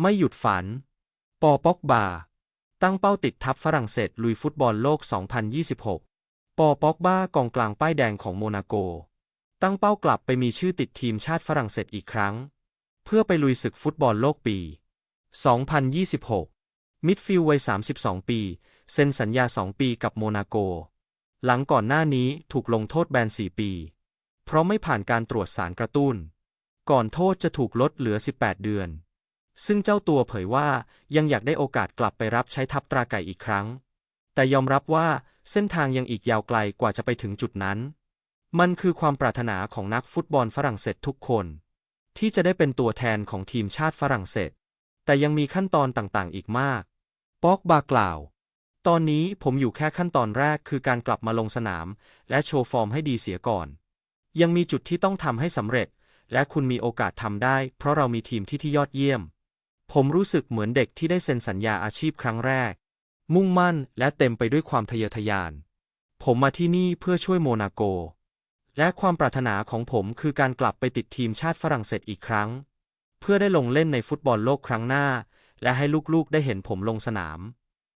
ไม่หยุดฝัน ปอป็อกบา ตั้งเป้าติดทัพฝรั่งเศสลุยฟุตบอลโลก 2026 ปอป็อกบากองกลางป้ายแดงของโมนาโก ตั้งเป้ากลับไปมีชื่อติดทีมชาติฝรั่งเศสอีกครั้ง เพื่อไปลุยศึกฟุตบอลโลกปี 2026 มิดฟิลด์วัย 32 ปี เซ็นสัญญา 2 ปีกับโมนาโก หลังก่อนหน้านี้ถูกลงโทษแบน 4 ปี เพราะไม่ผ่านการตรวจสารกระตุ้น ก่อนโทษจะถูกลดเหลือ 18 เดือน ซึ่งเจ้าตัวเผยว่ายังอยากได้โอกาสกลับไปรับใช้ทัพตราไก่อีกครั้ง แต่ยอมรับว่าเส้นทางยังอีกยาวไกลกว่าจะไปถึงจุดนั้น มันคือความปรารถนาของนักฟุตบอลฝรั่งเศสทุกคน ที่จะได้เป็นตัวแทนของทีมชาติฝรั่งเศส แต่ยังมีขั้นตอนต่างๆ อีกมากปอกบากล่าว ตอนนี้ผมอยู่แค่ขั้นตอนแรกคือการกลับมาลงสนาม และโชว์ฟอร์มให้ดีเสียก่อน ยังมีจุดที่ต้องทำให้สำเร็จ และคุณมีโอกาสทำได้ เพราะเรามีทีมที่ที่ยอดเยี่ยม ผมรู้สึกเหมือนเด็กที่ได้เซ็นสัญญาอาชีพครั้งแรก มุ่งมั่นและเต็มไปด้วยความทะเยอทะยาน ผมมาที่นี่เพื่อช่วยโมนาโก และความปรารถนาของผมคือการกลับไปติดทีมชาติฝรั่งเศสอีกครั้ง เพื่อได้ลงเล่นในฟุตบอลโลกครั้งหน้า และให้ลูกๆได้เห็นผมลงสนาม